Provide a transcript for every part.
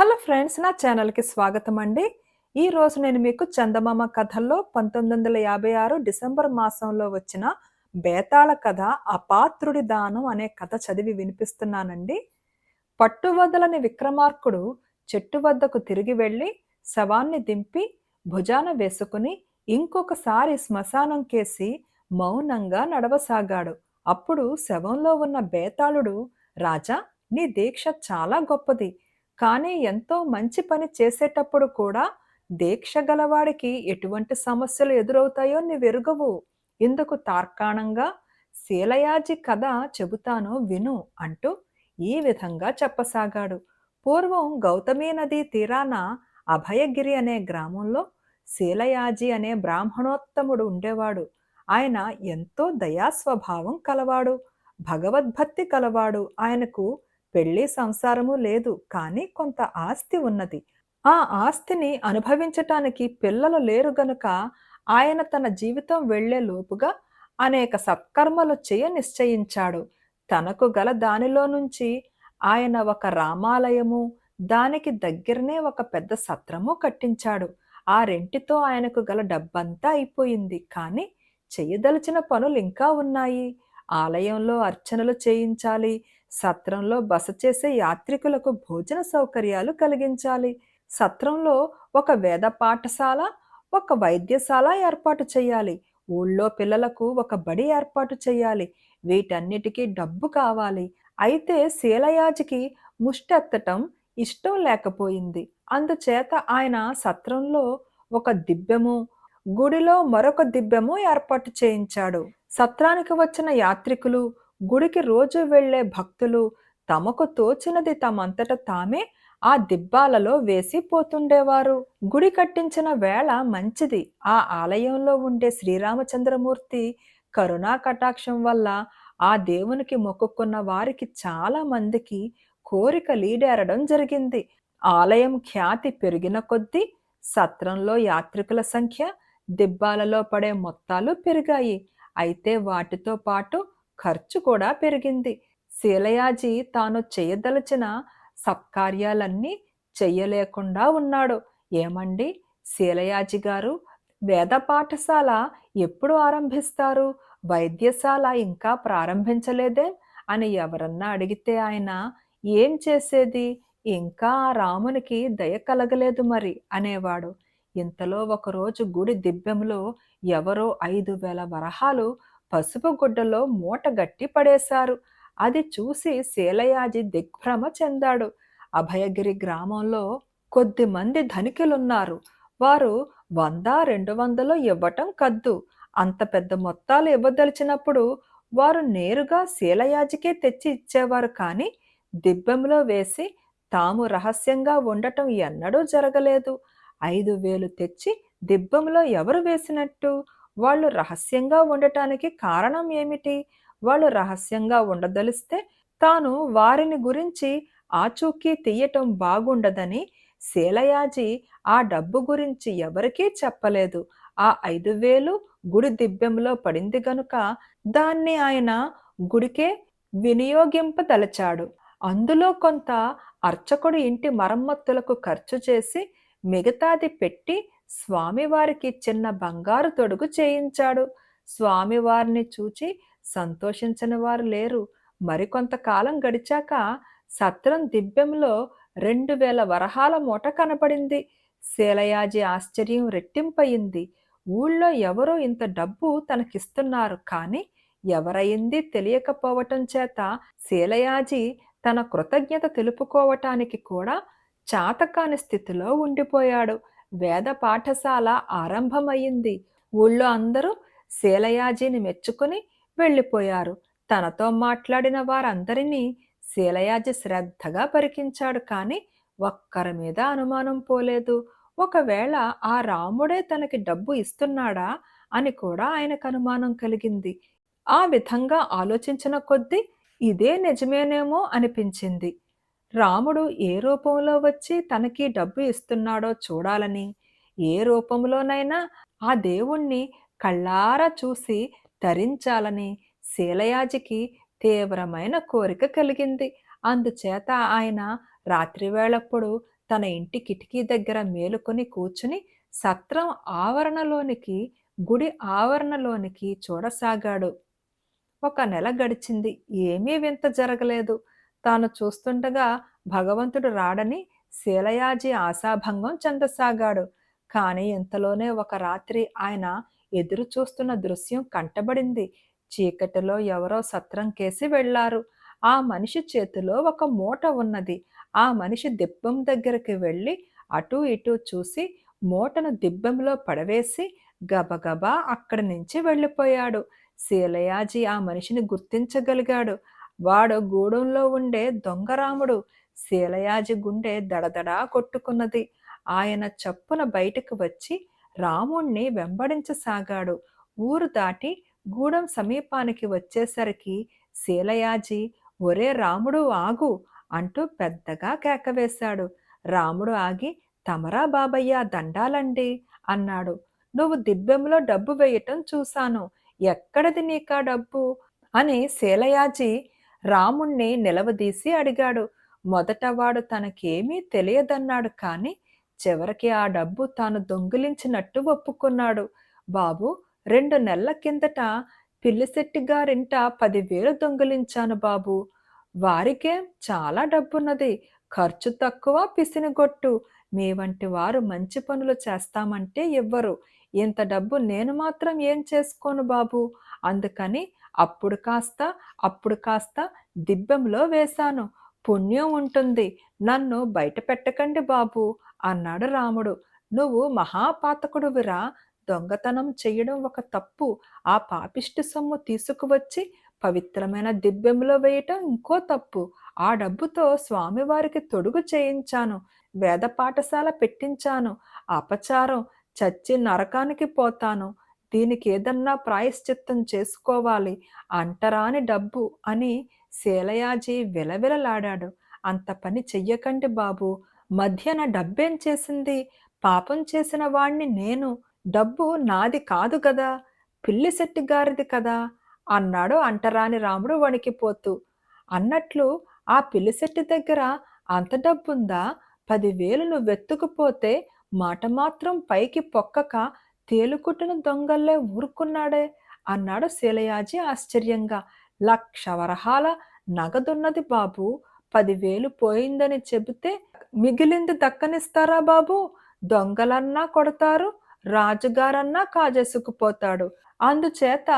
Hello friends నా ఛానల్కి స్వాగతం అండి. ఈ రోజు నేను మీకు చందమామ కథల్లో పంతొమ్మిది వందల యాభై ఆరు డిసెంబర్ మాసంలో వచ్చిన బేతాళ కథ అపాత్రుడి దానం అనే కథ చదివి వినిపిస్తున్నానండి. పట్టువదలని విక్రమార్కుడు చెట్టు వద్దకు తిరిగి వెళ్ళి శవాన్ని దింపి భుజాన వేసుకుని ఇంకొకసారి శ్మశానం కేసి మౌనంగా నడవసాగాడు. అప్పుడు శవంలో ఉన్న బేతాళుడు రాజా నీ దీక్ష చాలా గొప్పది. కానీ ఎంతో మంచి పని చేసేటప్పుడు కూడా దీక్ష గలవాడికి ఎటువంటి సమస్యలు ఎదురవుతాయో నీవెరుగవు. ఇందుకు తార్కాణంగా శీలయాజి కథ చెబుతాను విను అంటూ ఈ విధంగా చెప్పసాగాడు. పూర్వం గౌతమీ నదీ తీరాన అభయగిరి అనే గ్రామంలో శీలయాజి అనే బ్రాహ్మణోత్తముడు ఉండేవాడు. ఆయన ఎంతో దయాస్వభావం కలవాడు భగవద్భక్తి కలవాడు. ఆయనకు పెళ్ళి సంసారము లేదు కానీ కొంత ఆస్తి ఉన్నది. ఆ ఆస్తిని అనుభవించటానికి పిల్లలు లేరు గనుక ఆయన తన జీవితం వెళ్ళే లోపుగా అనేక సత్కర్మలు చేయ నిశ్చయించాడు. తనకు గల దానిలో నుంచి ఆయన ఒక రామాలయము దానికి దగ్గరనే ఒక పెద్ద సత్రము కట్టించాడు. ఆ రెంటితో ఆయనకు గల డబ్బంతా అయిపోయింది. కానీ చేయదలిచిన పనులు ఇంకా ఉన్నాయి. ఆలయంలో అర్చనలు చేయించాలి సత్రంలో బస చేసే యాత్రికులకు భోజన సౌకర్యాలు కలిగించాలి. సత్రంలో ఒక వేద పాఠశాల ఒక వైద్యశాల ఏర్పాటు చేయాలి. ఊళ్ళో పిల్లలకు ఒక బడి ఏర్పాటు చేయాలి. వీటన్నిటికీ డబ్బు కావాలి. అయితే శీలయాజికి ముష్టెత్తటం ఇష్టం లేకపోయింది. అందుచేత ఆయన సత్రంలో ఒక దిబ్బెము గుడిలో మరొక దిబ్బెము ఏర్పాటు చేయించాడు. సత్రానికి వచ్చిన యాత్రికులు గుడికి రోజు వెళ్ళే భక్తులు తమకు తోచినది తమంతట తామే ఆ దిబ్బాలలో వేసి పోతుండేవారు. గుడి కట్టించిన వేళ మంచిది. ఆ ఆలయంలో ఉండే శ్రీరామచంద్రమూర్తి కరుణా కటాక్షం వల్ల ఆ దేవునికి మొక్కుకున్న వారికి చాలా మందికి కోరిక లీడేరడం జరిగింది. ఆలయం ఖ్యాతి పెరిగిన కొద్దీ సత్రంలో యాత్రికుల సంఖ్య దిబ్బాలలో పడే మొత్తాలు పెరిగాయి. అయితే వాటితో పాటు ఖర్చు కూడా పెరిగింది. శీలయాజీ తాను చేయదలచిన సత్కార్యాలన్నీ చెయ్యలేకుండా ఉన్నాడు. ఏమండి? శీలయాజి గారు వేద పాఠశాల ఎప్పుడు ఆరంభిస్తారు? వైద్యశాల ఇంకా ప్రారంభించలేదే? అని ఎవరన్నా అడిగితే ఆయన ఏం చేసేది? ఇంకా ఆ రామునికి దయ కలగలేదు మరి అనేవాడు. ఇంతలో ఒకరోజు గుడి దిబ్బెంలో ఎవరో ఐదు వేల వరహాలు పసుపు గుడ్డలో మూట గట్టి పడేశారు. అది చూసి శీలయాజి దిగ్భ్రమ చెందాడు. అభయగిరి గ్రామంలో కొద్ది మంది ధనికులున్నారు. వారు వంద రెండు వందలు ఇవ్వటం కద్దు. అంత పెద్ద మొత్తాలు ఇవ్వదలిచినప్పుడు వారు నేరుగా శీలయాజికే తెచ్చి ఇచ్చేవారు కానీ దిబ్బెంలో వేసి తాము రహస్యంగా ఉండటం ఎన్నడూ జరగలేదు. ఐదు వేలు తెచ్చి దిబ్బెంలో ఎవరు వేసినట్టు? వాళ్ళు రహస్యంగా ఉండటానికి కారణం ఏమిటి? వాళ్ళు రహస్యంగా ఉండదలిస్తే తాను వారిని గురించి ఆచూకీ తీయటం బాగుండదని శీలయాజి ఆ డబ్బు గురించి ఎవరికీ చెప్పలేదు. ఆ ఐదు వేలు గుడి దిబ్బెంలో పడింది గనుక దాన్ని ఆయన గుడికే వినియోగింపదలచాడు. అందులో కొంత అర్చకుడు ఇంటి మరమ్మత్తులకు ఖర్చు చేసి మిగతాది పెట్టి స్వామివారికి చిన్న బంగారు తొడుగు చేయించాడు. స్వామివారిని చూచి సంతోషించని వారు లేరు. మరికొంతకాలం గడిచాక సత్రం దిబ్బెంలో రెండు వేల వరహాల మూట కనపడింది. శీలయాజి ఆశ్చర్యం రెట్టింపయింది. ఊళ్ళో ఎవరో ఇంత డబ్బు తనకిస్తున్నారు. కానీ ఎవరయింది తెలియకపోవటం చేత శీలయాజి తన కృతజ్ఞత తెలుపుకోవటానికి కూడా చాతకాని స్థితిలో ఉండిపోయాడు. వేద పాఠశాల ఆరంభమయ్యింది. ఊళ్ళో అందరూ శీలయాజిని మెచ్చుకుని వెళ్ళిపోయారు. తనతో మాట్లాడిన వారందరినీ శీలయాజి శ్రద్ధగా పరికించాడు కానీ ఒక్కరి మీద అనుమానం పోలేదు. ఒకవేళ ఆ రాముడే తనకి డబ్బు ఇస్తున్నాడా అని కూడా ఆయనకు అనుమానం కలిగింది. ఆ విధంగా ఆలోచించిన కొద్దీ ఇదే నిజమేనేమో అనిపించింది. రాముడు ఏ రూపంలో వచ్చి తనకి డబ్బు ఇస్తున్నాడో చూడాలని? ఏ రూపంలోనైనా ఆ దేవుణ్ణి కళ్ళారా చూసి ధరించాలని శీలయాజికి తీవ్రమైన కోరిక కలిగింది. అందుచేత ఆయన రాత్రివేళప్పుడు తన ఇంటి కిటికీ దగ్గర మేలుకొని కూర్చుని సత్రం ఆవరణలోనికి గుడి ఆవరణలోనికి చూడసాగాడు. ఒక నెల గడిచింది. ఏమీ వింత జరగలేదు. తాను చూస్తుండగా భగవంతుడు రాడని శీలయాజీ ఆశాభంగం చెందసాగాడు. కానీ ఇంతలోనే ఒక రాత్రి ఆయన ఎదురు చూస్తున్న దృశ్యం కంటబడింది. చీకటిలో ఎవరో సత్రం కేసి వెళ్ళారు ఆ మనిషి చేతిలో ఒక మూట ఉన్నది. ఆ మనిషి దిబ్బం దగ్గరికి వెళ్ళి అటూ ఇటూ చూసి మూటను దిబ్బెంలో పడవేసి గబగబా అక్కడి నుంచి వెళ్ళిపోయాడు. శీలయాజీ ఆ మనిషిని గుర్తించగలిగాడు. వాడు గూడెంలో ఉండే దొంగరాముడు శీలయాజి గుండె దడదడా కొట్టుకున్నది. ఆయన చప్పున బయటకు వచ్చి రాముణ్ణి వెంబడించసాగాడు. ఊరు దాటి గూడెం సమీపానికి వచ్చేసరికి శీలయాజి ఒరే రాముడు ఆగు అంటూ పెద్దగా కేకవేశాడు. రాముడు ఆగి తమరా బాబయ్య దండాలండి అన్నాడు. నువ్వు దిబ్బెంలో డబ్బు వేయటం చూశాను. ఎక్కడది నీకా డబ్బు? అని శీలయాజి రాముణ్ణి నిలవదీసి అడిగాడు. మొదట వాడు తనకేమీ తెలియదన్నాడు కానీ చివరికి ఆ డబ్బు తాను దొంగిలించినట్టు ఒప్పుకున్నాడు. బాబు రెండు నెలల కిందట పిల్లిశెట్టి గారింట పదివేలు దొంగిలించాను బాబు. వారికే చాలా డబ్బున్నది. ఖర్చు తక్కువ పిసినిగొట్టు మీ వంటి వారు మంచి పనులు చేస్తామంటే ఇవ్వరు ఇంత డబ్బు నేను మాత్రం ఏం చేసుకోను బాబు. అందుకని అప్పుడు కాస్త అప్పుడు కాస్త దిబ్బెంలో వేశాను. పుణ్యం ఉంటుంది. నన్ను బయట పెట్టకండి బాబు అన్నాడు రాముడు. నువ్వు మహాపాతకుడువిరా. దొంగతనం చేయడం ఒక తప్పు. ఆ పాపిష్టి సొమ్ము తీసుకువచ్చి పవిత్రమైన దిబ్బెంలో వేయటం ఇంకో తప్పు. ఆ డబ్బుతో స్వామివారికి తొడుగు చేయించాను. వేద పాఠశాల పెట్టించాను. అపచారం. చచ్చి నరకానికి పోతాను. దీనికి ఏదన్నా ప్రాయశ్చిత్తం చేసుకోవాలి. అంటరాని డబ్బు అని శీలయాజీ విలవిలలాడాడు. అంత పని చెయ్యకండి బాబు. మధ్యన డబ్బేం చేసింది? పాపం చేసిన వాణ్ణి నేను. డబ్బు నాది కాదు కదా పిల్లిశెట్టి గారిది కదా. అన్నాడు అంటరాని రాముడు వణికిపోతూ. అన్నట్లు ఆ పిల్లిశెట్టి దగ్గర అంత డబ్బుందా? పదివేలు నువ్వెత్తుకుపోతే మాట మాత్రం పైకి పొక్కక తేలుకుట్టిన దొంగల్లే ఊరుకున్నాడే అన్నాడు శీలయాజి ఆశ్చర్యంగా. లక్ష వరహాల నగదున్నది బాబు పదివేలు పోయిందని చెబితే మిగిలింది దక్కనిస్తారా బాబు? దొంగలన్నా కొడతారు రాజుగారన్నా కాజేసుకుపోతాడు. అందుచేత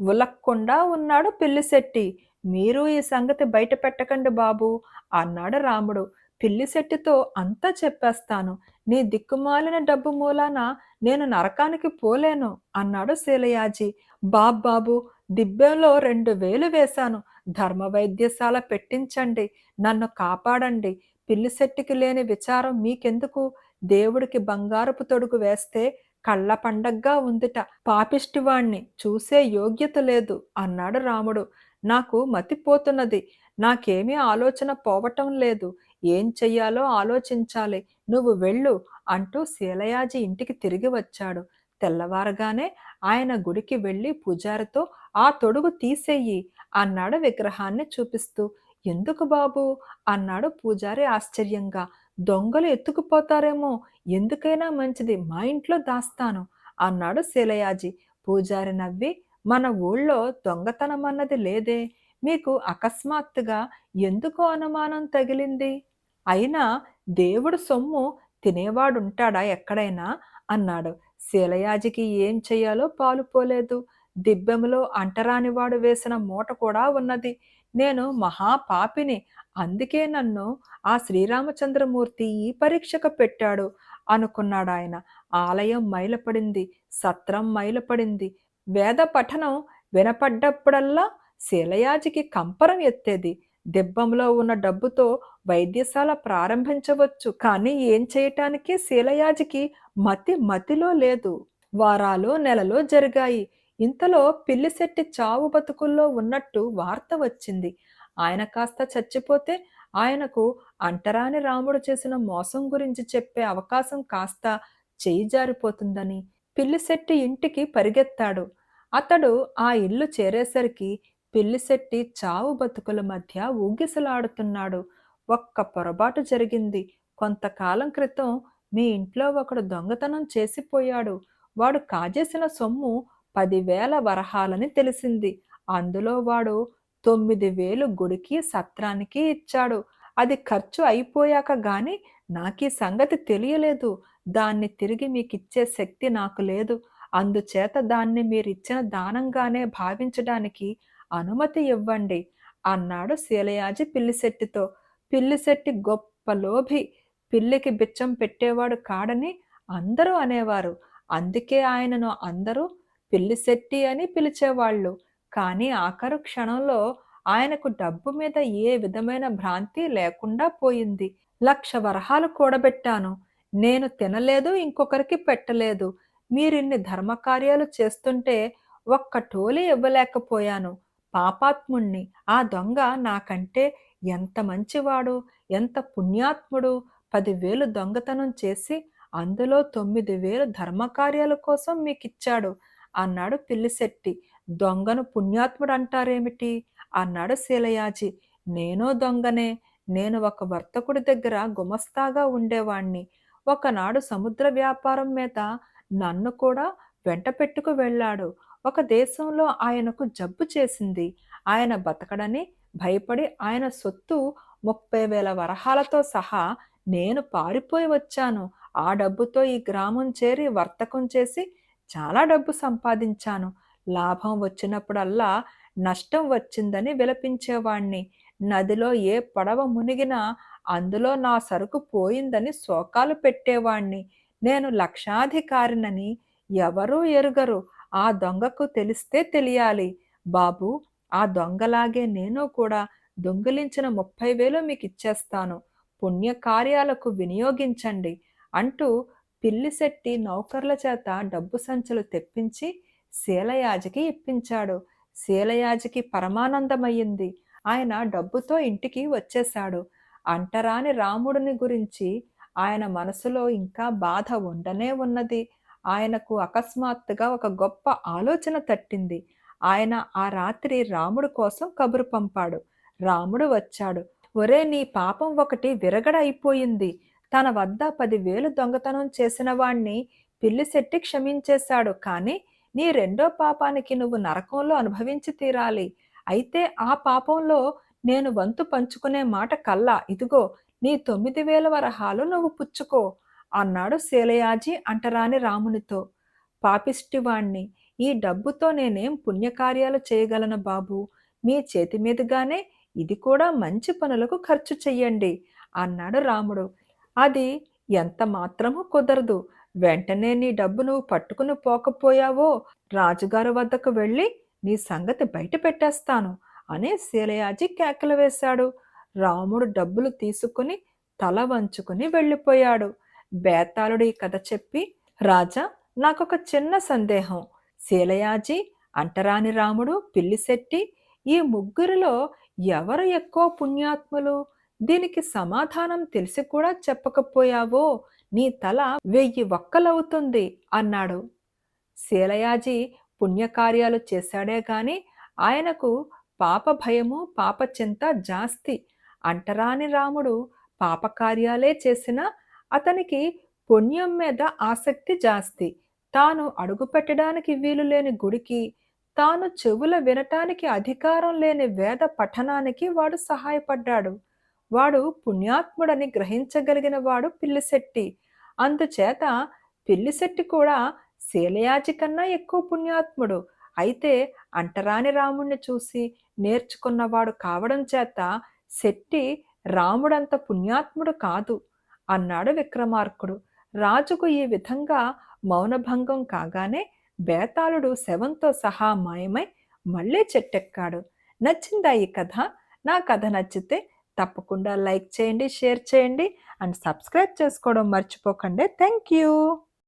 ఉలక్కుండా ఉన్నాడు పిల్లిశెట్టి మీరు ఈ సంగతి బయట పెట్టకండి బాబు అన్నాడు రాముడు. పిల్లిశెట్టితో అంతా చెప్పేస్తాను. నీ దిక్కుమాలిన డబ్బు మూలాన నేను నరకానికి పోలేను అన్నాడు శీలయాజీ. బాబ్బాబు దిబ్బెలో రెండు వేలు వేశాను. ధర్మ వైద్యశాల పెట్టించండి. నన్ను కాపాడండి. పిల్లిశెట్టికి లేని విచారం మీకెందుకు? దేవుడికి బంగారపు తొడుగు వేస్తే కళ్ళ పండగ్గా ఉందిట. పాపిష్టివాణ్ణి చూసే యోగ్యత లేదు అన్నాడు రాముడు. నాకు మతిపోతున్నది నాకేమీ ఆలోచన పోవటం లేదు. ఏం చెయ్యాలో ఆలోచించాలి. నువ్వు వెళ్ళు అంటూ శీలయాజి ఇంటికి తిరిగి వచ్చాడు. తెల్లవారగానే ఆయన గుడికి వెళ్ళి పూజారితో ఆ తొడుగు తీసేయి అన్నాడు విగ్రహాన్ని చూపిస్తూ. ఎందుకు బాబు? అన్నాడు పూజారి ఆశ్చర్యంగా. దొంగలు ఎత్తుకుపోతారేమో ఎందుకైనా మంచిది మా ఇంట్లో దాస్తాను అన్నాడు శీలయాజి. పూజారి నవ్వి మన ఊళ్ళో దొంగతనం అన్నది లేదే మీకు అకస్మాత్తుగా ఎందుకు అనుమానం తగిలింది? అయినా దేవుడు సొమ్ము తినేవాడుంటాడా ఎక్కడైనా? అన్నాడు. శీలయాజికి ఏం చెయ్యాలో పాలుపోలేదు దిబ్బెములో అంటరానివాడు వేసిన మూట కూడా ఉన్నది. నేను మహాపాపిని అందుకే నన్ను ఆ శ్రీరామచంద్రమూర్తి ఈ పరీక్షకు పెట్టాడు అనుకున్నాడు ఆయన ఆలయం మైలపడింది సత్రం మైలపడింది. వేద పఠనం వినపడ్డప్పుడల్లా శీలయాజికి కంపరం ఎత్తేది. దిబ్బంలో ఉన్న డబ్బుతో వైద్యశాల ప్రారంభించవచ్చు కానీ ఏం చేయటానికి శీలయాజికి మతి మతిలో లేదు. వారాలు నెలలో జరిగాయి. ఇంతలో పిల్లిశెట్టి చావు బతుకుల్లో ఉన్నట్టు వార్త వచ్చింది. ఆయన కాస్త చచ్చిపోతే ఆయనకు అంటరాని రాముడు చేసిన మోసం గురించి చెప్పే అవకాశం కాస్త చేయి జారిపోతుందని పిల్లిశెట్టి ఇంటికి పరిగెత్తాడు. అతడు ఆ ఇల్లు చేరేసరికి పిల్లిశెట్టి చావు బతుకుల మధ్య ఊగిసలాడుతున్నాడు. ఒక్క పొరపాటు జరిగింది. కొంతకాలం క్రితం మీ ఇంట్లో ఒకడు దొంగతనం చేసిపోయాడు. వాడు కాజేసిన సొమ్ము పదివేల వరహాలని తెలిసింది. అందులో వాడు తొమ్మిది వేలు గుడికి సత్రానికి ఇచ్చాడు. అది ఖర్చు అయిపోయాక గాని నాకు ఈ సంగతి తెలియలేదు. దాన్ని తిరిగి మీకు ఇచ్చే శక్తి నాకు లేదు. అందుచేత దాన్ని మీరిచ్చిన దానంగానే భావించడానికి అనుమతి ఇవ్వండి అన్నాడు శీలయాజి పిల్లిశెట్టితో పిల్లిశెట్టి గొప్ప లోభి. పిల్లికి బిచ్చం పెట్టేవాడు కాడని అందరూ అనేవారు. అందుకే ఆయనను అందరూ పిల్లిశెట్టి అని పిలిచేవాళ్ళు. కానీ ఆఖరు క్షణంలో ఆయనకు డబ్బు మీద ఏ విధమైన భ్రాంతి లేకుండా పోయింది. లక్ష వరహాలు కూడబెట్టాను. నేను తినలేదు ఇంకొకరికి పెట్టలేదు. మీరిన్ని ధర్మకార్యాలు చేస్తుంటే ఒక్క టోలీ ఇవ్వలేకపోయాను. పాపాత్ముణ్ణి. ఆ దొంగ నాకంటే ఎంత మంచివాడు ఎంత పుణ్యాత్ముడు. పదివేలు దొంగతనం చేసి అందులో తొమ్మిది వేలు ధర్మకార్యాల కోసం మీకిచ్చాడు. అన్నాడు పిల్లిశెట్టి. దొంగను పుణ్యాత్ముడు అంటారేమిటి అన్నాడు శీలయాజి. నేను దొంగనే. నేను ఒక వర్తకుడి దగ్గర గుమస్తాగా ఉండేవాణ్ణి. ఒకనాడు సముద్ర వ్యాపారం మీద నన్ను కూడా వెంట పెట్టుకు వెళ్ళాడు. ఒక దేశంలో ఆయనకు జబ్బు చేసింది. ఆయన బతకడని భయపడి ఆయన సొత్తు ముప్పై వేల వరహాలతో సహా నేను పారిపోయి వచ్చాను. ఆ డబ్బుతో ఈ గ్రామం చేరి వర్తకం చేసి చాలా డబ్బు సంపాదించాను. లాభం వచ్చినప్పుడల్లా నష్టం వచ్చిందని విలపించేవాణ్ణి. నదిలో ఏ పడవ మునిగినా అందులో నా సరుకు పోయిందని శోకాలు పెట్టేవాణ్ణి. నేను లక్షాధికారినని ఎవరూ ఎరుగరు. ఆ దొంగకు తెలిస్తే తెలియాలి. బాబు ఆ దొంగలాగే నేను కూడా దొంగిలించిన ముప్పై వేలు మీకు ఇచ్చేస్తాను పుణ్యకార్యాలకు వినియోగించండి అంటూ పిల్లిశెట్టి నౌకర్ల చేత డబ్బు సంచులు తెప్పించి శీలయాజికి ఇప్పించాడు. శీలయాజికి పరమానందమయ్యింది. ఆయన డబ్బుతో ఇంటికి వచ్చేశాడు. అంటరాని రాముడిని గురించి ఆయన మనసులో ఇంకా బాధ ఉండనే ఉన్నది. ఆయనకు అకస్మాత్తుగా ఒక గొప్ప ఆలోచన తట్టింది. ఆయన ఆ రాత్రి రాముడు కోసం కబురు పంపాడు. రాముడు వచ్చాడు. ఒరే నీ పాపం ఒకటి విరగడ అయిపోయింది. తన వద్ద పదివేలు దొంగతనం చేసిన వాణ్ణి పిల్లిశెట్టి క్షమించేశాడు. కానీ నీ రెండో పాపానికి నువ్వు నరకంలో అనుభవించి తీరాలి. అయితే ఆ పాపంలో నేను వంతు పంచుకునే మాట కల్లా. ఇదిగో నీ తొమ్మిది వేల వరహాలు నువ్వు పుచ్చుకో. అన్నాడు శేలయాజి అంటరాని రామునితో. పాపిష్టివాణ్ణి ఈ డబ్బుతో నేనేం పుణ్యకార్యాలు చేయగలను బాబు? మీ చేతి మీదుగానే ఇది కూడా మంచి పనులకు ఖర్చు చెయ్యండి అన్నాడు రాముడు. అది ఎంత మాత్రము కుదరదు. వెంటనే నీ డబ్బు నువ్వు పట్టుకుని పోకపోయావో రాజుగారి వద్దకు వెళ్ళి నీ సంగతి బయట పెట్టేస్తాను అని శీలయాజి కేకలు వేశాడు. రాముడు డబ్బులు తీసుకుని తల వంచుకుని వెళ్ళిపోయాడు. బేతాళుడు ఈ కథ చెప్పి రాజా నాకొక చిన్న సందేహం. శీలయాజి అంటరాని రాముడు పిల్లిశెట్టి ఈ ముగ్గురిలో ఎవరు ఎక్కువ పుణ్యాత్ములు? దీనికి సమాధానం తెలిసి కూడా చెప్పకపోయావో? నీ తల వెయ్యి ఒక్కలవుతుంది అన్నాడు. శీలయాజి పుణ్యకార్యాలు చేశాడే గాని ఆయనకు పాప భయము పాప చింత జాస్తి. అంటరాని రాముడు పాపకార్యాలే చేసినా అతనికి పుణ్యం మీద ఆసక్తి జాస్తి. తాను అడుగుపెట్టడానికి వీలు లేని గుడికి తాను చెవుల వినటానికి అధికారం లేని వేద పఠనానికి వాడు సహాయపడ్డాడు. వాడు పుణ్యాత్ముడని గ్రహించగలిగిన వాడు పిల్లిశెట్టి. అందుచేత పిల్లిశెట్టి కూడా శీలయాజి కన్నా ఎక్కువ పుణ్యాత్ముడు. అయితే అంటరాని రాముణ్ణి చూసి నేర్చుకున్నవాడు కావడం చేత శెట్టి రాముడంత పుణ్యాత్ముడు కాదు. అన్నాడు విక్రమార్కుడు. రాజుకు ఈ విధంగా మౌనభంగం కాగానే బేతాళుడు శవంతో సహా మాయమై మళ్ళీ చెట్టెక్కాడు. నచ్చిందా ఈ కథ? నా కథ నచ్చితే తప్పకుండా లైక్ చేయండి షేర్ చేయండి అండ్ సబ్స్క్రైబ్ చేసుకోవడం మర్చిపోకండి. Thank you